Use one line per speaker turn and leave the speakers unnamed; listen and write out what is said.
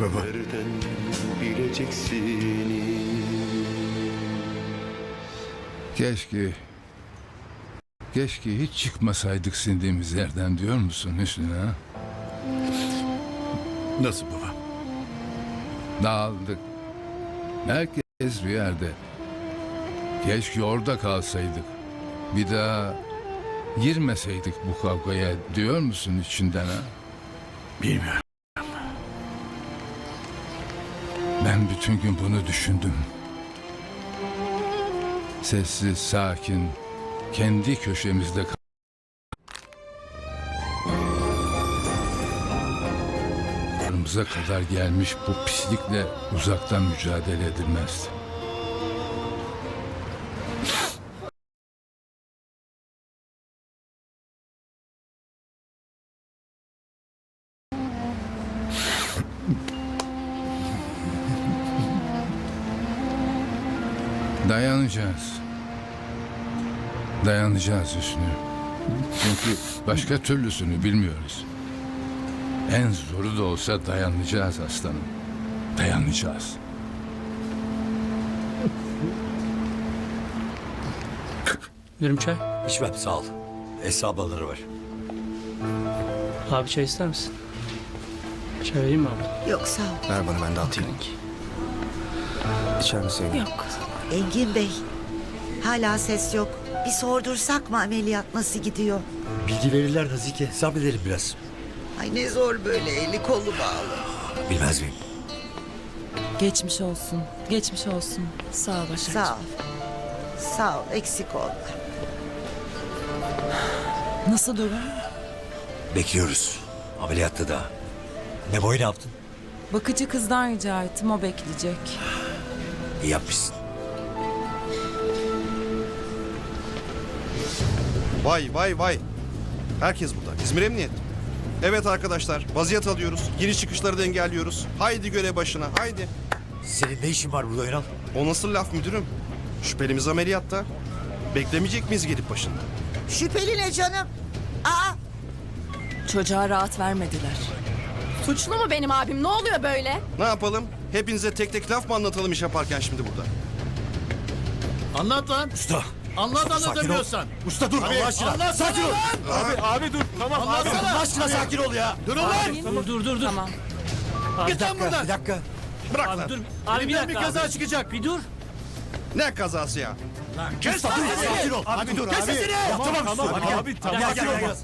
Baba.
Nereden bileceksin
Keşke... Keşke hiç çıkmasaydık sindiğimiz yerden diyor musun Hüsnü ha?
Nasıl baba?
Dağıldık. Herkes bir yerde. Keşke orada kalsaydık. Bir daha girmeseydik bu kavgaya diyor musun içinden ha?
Bilmiyorum.
Ben bütün gün bunu düşündüm. Sessiz, sakin, kendi köşemizde kal- kadar gelmiş bu pislikle uzaktan mücadele edilmezdi. Dayanacağız. Dayanacağız Hüsnü. Çünkü başka türlüsünü bilmiyoruz. En zoru da olsa dayanacağız aslanım. Dayanacağız.
Verim çay.
İçmem sağ ol. Ablaları var.
Abi çay ister misin? Çay vereyim mi abi?
Yok sağ ol.
Ver bana ben de atayım. İçer misin?
Yok. Engin Bey. Hala ses yok. Bir sordursak mı ameliyat nasıl gidiyor?
Bilgi verirler Nazike. Sabredelim biraz.
Ay ne zor böyle eli kolu bağlı.
Bilmez miyim?
Geçmiş olsun. Geçmiş olsun. Sağ ol Başakcığım.
Sağ ol. Sağ ol eksik olma.
Nasıl durum?
Bekliyoruz. Ameliyatta da. Ne boy ne yaptın?
Bakıcı kızdan rica ettim. O bekleyecek.
İyi yapmışsın.
Vay vay vay. Herkes burada. İzmir Emniyet. Evet arkadaşlar vaziyet alıyoruz. Giriş çıkışları da engelliyoruz. Haydi görev başına haydi.
Senin ne işin var burada Ünal?
O nasıl laf müdürüm? Şüphelimiz ameliyatta. Beklemeyecek miyiz gelip başında?
Şüpheli ne canım? Aa
Çocuğa rahat vermediler.
Suçlu mu benim abim? Ne oluyor böyle?
Ne yapalım? Hepinize tek tek laf mı anlatalım iş yaparken şimdi burada?
Anlat lan.
Usta. Sakin ol.
anlatamıyorsan.
Usta dur Allah aşkına.
Anlat
sakin ol.
Abi abi dur. Tamam Anlatsana.
Allah aşkına sakin ol ya.
Dur ulan.
Dur dur dur. dur.
Tamam.
Abi,
Git lan buradan.
Bir dakika.
Bırak
abi
lan.
dur. Abi bir
Elimden
dakika
bir kaza
abi.
çıkacak.
Bir dur.
Ne kazası ya?
Kes
dur sakin ol. Abi dur
Kes
abi.
sesini.
Ya, Tamam
Tamam abi abi tamam.
Gel gel gel.